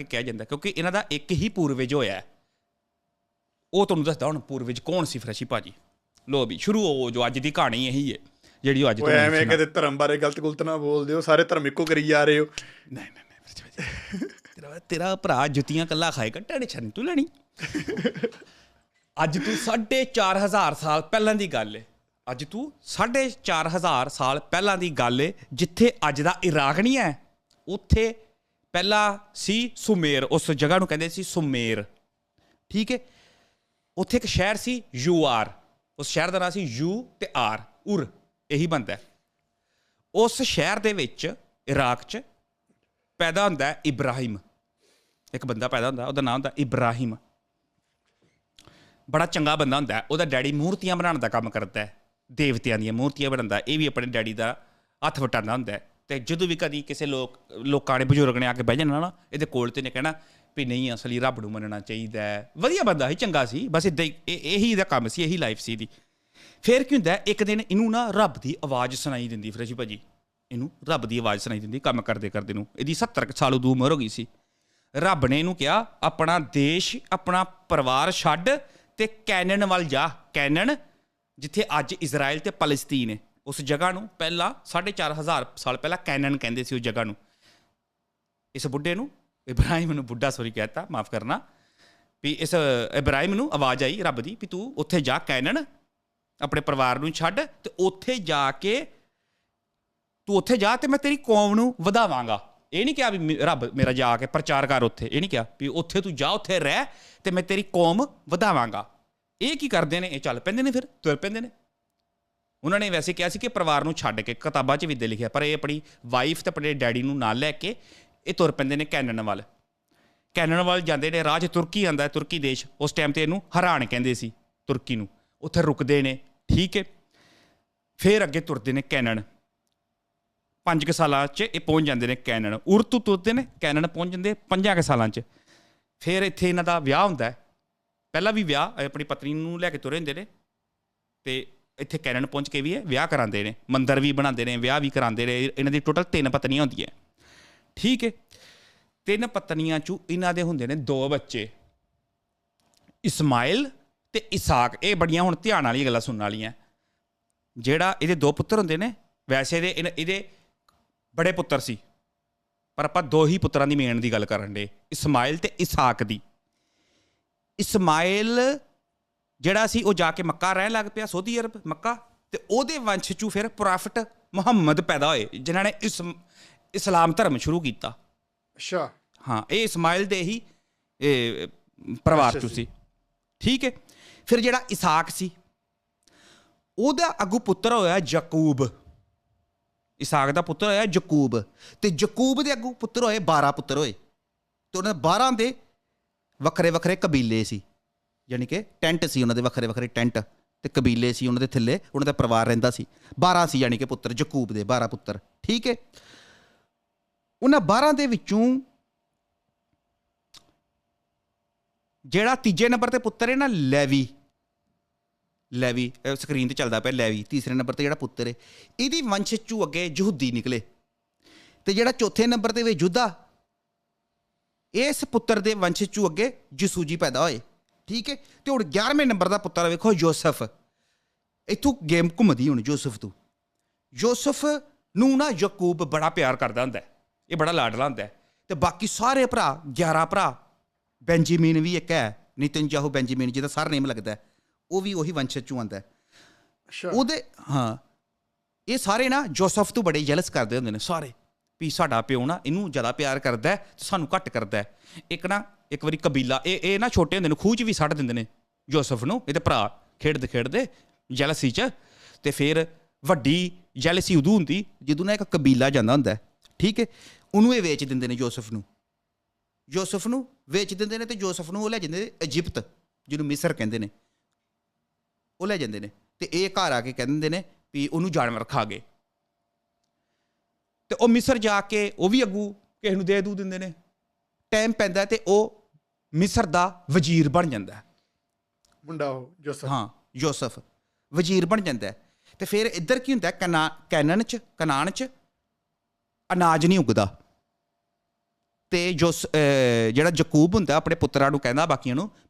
ਕਰਕੇ ਕਿਹਾ ਜਾਂਦਾ ਕਿਉਂਕਿ ਇਹਨਾਂ ਦਾ ਇੱਕ ਹੀ ਪੂਰਵਜ ਹੋਇਆ। ਉਹ ਤੁਹਾਨੂੰ ਦੱਸਦਾ ਹੁਣ ਪੂਰਵਜ ਕੌਣ ਸੀ ਫਰਸ਼ੀ ਭਾਜੀ? ਲੋ ਵੀ ਸ਼ੁਰੂ ਹੋ ਜੋ ਅੱਜ ਦੀ ਕਹਾਣੀ ਇਹੀ ਹੈ ਜਿਹੜੀ ਉਹ ਅੱਜ ਓਏ ਐਵੇਂ ਕਿਤੇ ਧਰਮ ਬਾਰੇ ਗਲਤ ਗੁਲਤ ਨਾ ਬੋਲਦੇ ਹੋ ਸਾਰੇ ਧਰਮ ਇੱਕੋ ਕਰੀ ਜਾ ਰਹੇ ਹੋ। ਨਹੀਂ ਨਹੀਂ ਨਹੀਂ ਫਰਸ਼ੀ ਭਾਜੀ ਤੇਰਾ ਤੇਰਾ ਭਰਾ ਜੁੱਤੀਆਂ ਕੱਲਾ ਖਾਏਗਾ ਟੈਨਸ਼ਨ ਨਹੀਂ ਤੂੰ ਲੈਣੀ। ਅੱਜ ਤੂੰ 4500 ਸਾਲ ਪਹਿਲਾਂ ਦੀ ਗੱਲ ਹੈ ਅੱਜ ਤੂੰ 4500 ਸਾਲ ਪਹਿਲਾਂ ਦੀ ਗੱਲ ਹੈ ਜਿੱਥੇ ਅੱਜ ਦਾ ਇਰਾਕ ਨਹੀਂ ਹੈ ਉੱਥੇ ਪਹਿਲਾ ਸੀ ਸੁਮੇਰ, ਉਸ ਜਗ੍ਹਾ ਨੂੰ ਕਹਿੰਦੇ ਸੀ ਸੁਮੇਰ। ਠੀਕ ਹੈ? ਉੱਥੇ ਇੱਕ ਸ਼ਹਿਰ ਸੀ, ਯੂ ਆਰ। ਉਸ ਸ਼ਹਿਰ ਦਾ ਨਾਮ ਸੀ ਯੂ ਤੇ ਆਰ, ਉਰ। ਇਹੀ ਬੰਦਾ ਉਸ ਸ਼ਹਿਰ ਦੇ ਵਿੱਚ, ਇਰਾਕ 'ਚ ਪੈਦਾ ਹੁੰਦਾ ਇਬਰਾਹਿਮ। ਇੱਕ ਬੰਦਾ ਪੈਦਾ ਹੁੰਦਾ, ਉਹਦਾ ਨਾਮ ਹੁੰਦਾ ਇਬਰਾਹਿਮ। ਬੜਾ ਚੰਗਾ ਬੰਦਾ ਹੁੰਦਾ ਉਹਦਾ ਡੈਡੀ ਮੂਰਤੀਆਂ ਬਣਾਉਣ ਦਾ ਕੰਮ ਕਰਦਾ ਹੈ। ਦੇਵਤਿਆਂ ਦੀਆਂ ਮੂਰਤੀਆਂ ਬਣਾਉਂਦਾ ਇਹ ਵੀ ਆਪਣੇ ਡੈਡੀ ਦਾ ਹੱਥ ਵਟਾਉਂਦਾ ਹੁੰਦਾ ਤੇ ਜਦੋਂ ਵੀ ਕਦੀ ਕਿਸੇ ਲੋਕ, ਲੋਕਾਂ ਨੇ, ਬਜ਼ੁਰਗ ਨੇ ਆ ਕੇ ਬਹਿ ਜਾਣਾ ਨਾ, ਇਹਦੇ ਕੋਲ ਤੇ ਨੇ ਕਹਿਣਾ ਵੀ ਨਹੀਂ, ਅਸਲੀ ਰੱਬ ਨੂੰ ਮੰਨਣਾ ਚਾਹੀਦਾ ਵਧੀਆ ਬੰਦਾ ਸੀ, ਚੰਗਾ ਸੀ, ਬਸ ਇਦਾਂ ਹੀ, ਇਹ- ਇਹੀ ਇਹਦਾ ਕੰਮ ਸੀ, ਇਹੀ ਲਾਈਫ ਸੀ ਦੀ ਫਿਰ ਕੀ ਹੁੰਦਾ, ਇੱਕ ਦਿਨ ਇਹਨੂੰ ਨਾ ਰੱਬ ਦੀ ਆਵਾਜ਼ ਸੁਣਾਈ ਦਿੰਦੀ, ਫਰੇਸ਼ੀ ਭਾਜੀ। ਇਹਨੂੰ ਰੱਬ ਦੀ ਆਵਾਜ਼ ਸੁਣਾਈ ਦਿੰਦੀ, ਕੰਮ ਕਰਦੇ ਕਰਦੇ ਨੂੰ। ਇਹਦੀ 70 ਕੁ ਸਾਲ ਉਦੋਂ ਉਮਰ ਹੋ ਗਈ ਸੀ। ਰੱਬ ਨੇ ਇਹਨੂੰ ਕਿਹਾ, ਆਪਣਾ ਦੇਸ਼, ਆਪਣਾ ਪਰਿਵਾਰ ਛੱਡ ਤੇ ਕੈਨਨ ਵੱਲ ਜਾ। ਕੈਨਨ, ਜਿੱਥੇ ਅੱਜ ਇਜ਼ਰਾਈਲ ਤੇ ਫਲਸਤੀਨ ਹੈ। ਉਸ ਜਗ੍ਹਾ ਨੂੰ ਪਹਿਲਾਂ 4500 ਸਾਲ ਪਹਿਲਾਂ ਕੈਨਨ ਕਹਿੰਦੇ ਸੀ ਉਸ ਜਗ੍ਹਾ ਨੂੰ। ਇਸ ਬੁੱਢੇ ਨੂੰ, ਇਬਰਾਹਿਮ ਨੂੰ ਬੁੱਢਾ ਸੌਰੀ ਕਹਿਤਾ, ਮਾਫ ਕਰਨਾ, ਵੀ ਇਸ ਇਬਰਾਹਿਮ ਨੂੰ ਆਵਾਜ਼ ਆਈ ਰੱਬ ਦੀ ਵੀ ਤੂੰ ਉੱਥੇ ਜਾ ਕੈਨਨ, ਆਪਣੇ ਪਰਿਵਾਰ ਨੂੰ ਛੱਡ ਤੇ ਉੱਥੇ ਜਾ ਕੇ ਤੂੰ ਉੱਥੇ ਜਾ ਤੇ ਮੈਂ ਤੇਰੀ ਕੌਮ ਨੂੰ ਵਧਾਵਾਂਗਾ। ਇਹ ਨਹੀਂ ਕਿਹਾ ਵੀ ਰੱਬ ਮੇਰਾ ਜਾ ਕੇ ਪ੍ਰਚਾਰ ਕਰ ਉੱਥੇ। ਇਹ ਨਹੀਂ ਕਿਹਾ ਵੀ ਉੱਥੇ ਤੂੰ ਜਾ, ਉੱਥੇ ਰਹਿ ਤੇ ਮੈਂ ਤੇਰੀ ਕੌਮ ਵਧਾਵਾਂਗਾ। ਇਹ ਕੀ ਕਰਦੇ ਨੇ? ਇਹ ਚੱਲ ਪੈਂਦੇ ਨੇ ਫਿਰ, ਤੁਰ ਪੈਂਦੇ ਨੇ। ਉਹਨਾਂ ਨੇ ਵੈਸੇ ਕਿਹਾ ਸੀ ਕਿ ਪਰਿਵਾਰ ਨੂੰ ਛੱਡ ਕੇ ਕਿਤਾਬਾਂ 'ਚ ਵੀ ਦੇ ਲਿਖਿਆ, ਪਰ ਇਹ ਆਪਣੀ ਵਾਈਫ ਤੇ ਆਪਣੇ ਡੈਡੀ ਨੂੰ ਨਾਲ ਲੈ ਕੇ ਇਹ ਤੁਰ ਪੈਂਦੇ ਨੇ ਕੈਨਨ ਵੱਲ ਕੈਨਨ ਵੱਲ ਜਾਂਦੇ ਨੇ ਰਾਜ ਤੁਰਕੀ ਆਂਦਾ ਹੈ, ਤੁਰਕੀ ਦੇਸ਼। ਉਸ ਟਾਈਮ ਤੇ ਇਹਨੂੰ ਹਰਾਨ ਕਹਿੰਦੇ ਸੀ ਤੁਰਕੀ ਨੂੰ। ਉੱਥੇ ਰੁਕਦੇ ਨੇ, ਠੀਕ ਹੈ। ਫਿਰ ਅੱਗੇ ਤੁਰਦੇ ਨੇ ਕੈਨਨ। ਪੰਜ ਕੁ ਸਾਲਾਂ 'ਚ ਇਹ ਪਹੁੰਚ ਜਾਂਦੇ ਨੇ ਕੈਨਨ। ਉਰਤੂ ਤੁਰਦੇ ਨੇ, ਕੈਨਨ ਪਹੁੰਚ ਜਾਂਦੇ ਪੰਜਾਂ ਕੁ ਸਾਲਾਂ 'ਚ। ਫਿਰ ਇੱਥੇ ਇਹਨਾਂ ਦਾ ਵਿਆਹ ਹੁੰਦਾ ਹੈ। ਪਹਿਲਾਂ ਵੀ ਵਿਆਹ ਆਪਣੀ ਪਤਨੀ ਨੂੰ ਲੈ ਕੇ ਤੁਰੇ ਹੁੰਦੇ ਨੇ। ਤੇ ਇੱਥੇ ਕੈਨਨ ਪਹੁੰਚ ਕੇ ਵੀ ਇਹ ਵਿਆਹ ਕਰਾਉਂਦੇ ਨੇ, ਮੰਦਰ ਵੀ ਬਣਾਉਂਦੇ ਨੇ, ਵਿਆਹ ਵੀ ਕਰਾਉਂਦੇ ਨੇ ਇਹਨਾਂ ਦੀ ਟੋਟਲ ਤਿੰਨ ਪਤਨੀਆਂ ਹੁੰਦੀਆਂ। ਠੀਕ ਹੈ? ਤਿੰਨ ਪਤਨੀਆਂ ਚੋਂ ਇਹਨਾਂ ਦੇ ਹੁੰਦੇ ਨੇ ਦੋ ਬੱਚੇ। ਇਸਮਾਇਲ ਤੇ ਇਸਾਕ, ਇਹ ਬੜੀਆਂ ਹੁਣ ਧਿਆਨ ਵਾਲੀਆਂ ਗੱਲਾਂ ਸੁਣਨ ਵਾਲੀਆਂ। ਜਿਹੜਾ ਇਹਦੇ ਦੋ ਪੁੱਤਰ ਹੁੰਦੇ ਨੇ, ਵੈਸੇ ਦੇ ਇਹਦੇ ਬੜੇ ਪੁੱਤਰ ਸੀ। ਪਰ ਆਪਾਂ ਦੋ ਹੀ ਪੁੱਤਰਾਂ ਦੀ ਮੇਨ ਦੀ ਗੱਲ ਕਰਨ ਦੇ, ਇਸਮਾਇਲ ਤੇ ਇਸਾਕ ਦੀ। ਇਸਮਾਇਲ ਜਿਹੜਾ ਸੀ ਉਹ ਜਾ ਕੇ ਮੱਕਾ ਰਹਿਣ ਲੱਗ ਪਿਆ ਸਊਦੀ ਅਰਬ ਮੱਕਾ। ਤੇ ਉਹਦੇ ਵੰਸ਼ ਚੋਂ ਫਿਰ ਪ੍ਰੋਫਟ ਮੁਹੰਮਦ ਪੈਦਾ ਹੋਏ ਜਿਨ੍ਹਾਂ ਨੇ ਇਸ ਇਸਲਾਮ ਧਰਮ ਸ਼ੁਰੂ ਕੀਤਾ। ਅੱਛਾ। ਹਾਂ ਇਹ ਇਸਮਾਇਲ ਦੇ ਹੀ ਇਹ, ਪਰਿਵਾਰ ਚੋਂ ਸੀ। ਠੀਕ ਹੈ? ਫਿਰ ਜਿਹੜਾ ਇਸਾਕ ਸੀ ਉਹਦਾ ਅੱਗੂ ਪੁੱਤਰ ਹੋਇਆ ਯਾਕੂਬ। ਇਸਾਕ ਦਾ ਪੁੱਤਰ ਹੋਇਆ ਯਾਕੂਬ। ਤੇ ਯਾਕੂਬ ਦੇ ਅੱਗੂ ਪੁੱਤਰ ਹੋਏ 12 ਪੁੱਤਰ ਹੋਏ। ਤੇ ਉਹਨਾਂ ਦੇ 12 ਦੇ ਵੱਖਰੇ ਵੱਖਰੇ ਕਬੀਲੇ ਸੀ। ਯਾਨੀ ਕਿ ਟੈਂਟ ਸੀ ਉਹਨਾਂ ਦੇ, ਵੱਖਰੇ ਵੱਖਰੇ ਟੈਂਟ ਤੇ ਕਬੀਲੇ ਸੀ ਉਹਨਾਂ ਦੇ ਥੱਲੇ, ਉਹਨਾਂ ਦਾ ਪਰਿਵਾਰ ਰਹਿੰਦਾ ਸੀ। 12 ਸੀ ਯਾਨੀ ਕਿ ਪੁੱਤਰ, ਯਾਕੂਬ ਦੇ 12 ਪੁੱਤਰ, ਠੀਕ ਹੈ? ਉਹਨਾਂ 12 ਦੇ ਵਿੱਚੋਂ ਜਿਹੜਾ ਤੀਜੇ ਨੰਬਰ ਤੇ ਪੁੱਤਰ ਹੈ ਨਾ, ਲੈਵੀ ਲੈਵੀ ਸਕਰੀਨ ਤੇ ਚੱਲਦਾ ਪਿਆ ਲੈਵੀ, ਤੀਸਰੇ ਨੰਬਰ ਤੇ ਜਿਹੜਾ ਪੁੱਤਰ ਹੈ, ਇਹਦੀ ਵੰਸ਼ ਚੋਂ ਅੱਗੇ ਯਹੂਦੀ ਨਿਕਲੇ। ਤੇ ਜਿਹੜਾ ਚੌਥੇ ਨੰਬਰ ਤੇ ਵੇ ਯੁੱਧਾ ਇਸ ਪੁੱਤਰ ਦੇ ਵੰਸ਼ ਚੋਂ ਅੱਗੇ ਯਸੂਜੀ ਪੈਦਾ ਹੋਏ। ਠੀਕ ਹੈ? ਤੇ ਹੁਣ 11ਵੇਂ ਨੰਬਰ ਦਾ ਪੁੱਤਰ ਵੇਖੋ ਯੋਸਫ। ਇਥੋਂ ਗੇਮ ਘੁੰਮਦੀ ਹੁਣ ਯੋਸਫ ਤੋਂ। ਯੋਸਫ ਨੂੰ ਨਾ ਯਾਕੂਬ ਬੜਾ ਪਿਆਰ ਕਰਦਾ ਹੁੰਦਾ। ਇਹ ਬੜਾ ਲਾਡਲਾ ਹੁੰਦਾ ਹੈ। ਤੇ ਬਾਕੀ ਸਾਰੇ ਭਰਾ 11 ਭਰਾ ਬੈਂਜਾਮਿਨ ਵੀ ਇੱਕ ਹੈ ਨਿਤਨਜਾਹੂ ਬੈਂਜਾਮਿਨ ਜਿਹਦਾ ਸਰਨੇਮ ਲੱਗਦਾ ਹੈ, ਉਹ ਵੀ ਉਹੀ ਵੰਸ਼ ਚੋਂ। ਅੱਛਾ। ਉਹਦੇ ਹਾਂ। ਇਹ ਸਾਰੇ ਨਾ ਜੋਸਫ ਤੋਂ ਬੜੇ ਜੈਲਸ ਕਰਦੇ ਹੁੰਦੇ ਨੇ ਸਾਰੇ। ਵੀ ਸਾਡਾ ਪਿਓ ਨਾ ਇਹਨੂੰ ਜ਼ਿਆਦਾ ਪਿਆਰ ਕਰਦਾ ਤੇ ਸਾਨੂੰ ਘੱਟ ਕਰਦਾ ਇੱਕ ਨਾ ਇੱਕ ਵਾਰੀ ਕਬੀਲਾ, ਇਹ ਇਹ ਨਾ ਛੋਟੇ ਹੁੰਦੇ ਨੇ ਖੂਹ 'ਚ ਵੀ ਸੱਟ ਦਿੰਦੇ ਨੇ ਜੋਸਫ ਨੂੰ ਇਹਦੇ ਭਰਾ ਖੇਡਦੇ ਖੇਡਦੇ ਜੈਲਸੀ 'ਚ, ਤੇ ਫਿਰ ਵੱਡੀ ਜੈਲਸੀ ਉਦੋਂ ਹੁੰਦੀ, ਜਦੋਂ ਨਾ ਇੱਕ ਕਬੀਲਾ ਜਾਂਦਾ ਹੁੰਦਾ, ਠੀਕ ਹੈ, ਉਹਨੂੰ ਇਹ ਵੇਚ ਦਿੰਦੇ ਨੇ ਜੋਸਫ ਨੂੰ। ਜੋਸਫ ਨੂੰ ਵੇਚ ਦਿੰਦੇ ਨੇ ਤੇ ਜੋਸਫ ਨੂੰ ਉਹ ਲੈ ਜਾਂਦੇ ਨੇ ਇਜਿਪਟ ਜਿਹਨੂੰ ਮਿਸਰ ਕਹਿੰਦੇ ਨੇ। ਉਹ ਲੈ ਜਾਂਦੇ ਨੇ, ਤੇ ਇਹ ਘਰ ਆ ਕੇ ਕਹਿ ਦਿੰਦੇ ਨੇ ਵੀ ਉਹਨੂੰ ਜਾਨਵਰ ਖਾ ਗਏ। ਤੇ ਉਹ ਮਿਸਰ ਜਾ ਕੇ ਉਹ ਵੀ ਅੱਗੂ ਕਿਸੇ ਨੂੰ ਦੇ ਦੂ ਦਿੰਦੇ ਨੇ। ਟਾਈਮ ਪੈਂਦਾ ਤੇ ਉਹ ਮਿਸਰ ਦਾ ਵਜ਼ੀਰ ਬਣ ਜਾਂਦਾ ਹੈ ਮੁੰਡਾ ਉਹ ਜੋਸਫ ਹਾਂ ਯੋਸਫ ਵਜ਼ੀਰ ਬਣ ਜਾਂਦਾ ਹੈ। ਤੇ ਫਿਰ ਇੱਧਰ ਕੀ ਹੁੰਦਾ? ਕਨਾ ਕੈਨਨ ਚ ਕਨਾਨ ਚ ਅਨਾਜ ਨਹੀਂ ਉਗਦਾ ਤੇ ਜੋ ਜਿਹੜਾ ਯਕੂਬ ਹੁੰਦਾ ਆਪਣੇ ਪੁੱਤਰਾਂ ਨੂੰ ਕਹਿੰਦਾ ਬਾਕੀਆਂ ਨੂੰ